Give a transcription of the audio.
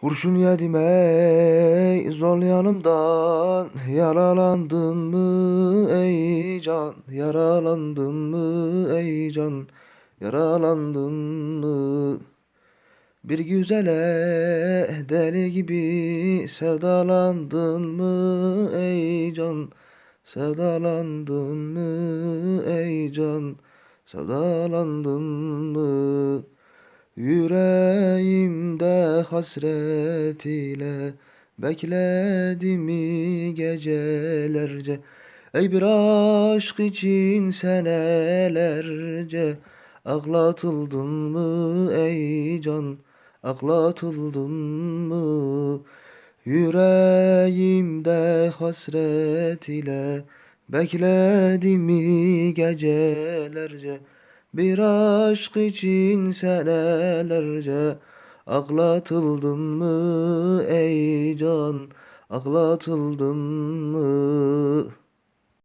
Kurşun yedim ey zor yanımdan. Yaralandın mı ey can? Yaralandın mı ey can? Yaralandın mı? Bir güzele deli gibi Sevdalandın mı ey can? Sevdalandın mı ey can? Sevdalandın mı? Yüreğimde hasret ile bekledim gecelerce? Ey bir aşk için senelerce Ağlatıldın mı ey can? Ağlatıldın mı? Yüreğimde hasret ile Bekledim gecelerce? Bir aşk için senelerce Aklatıldın mı ey can? Aklatıldın mı?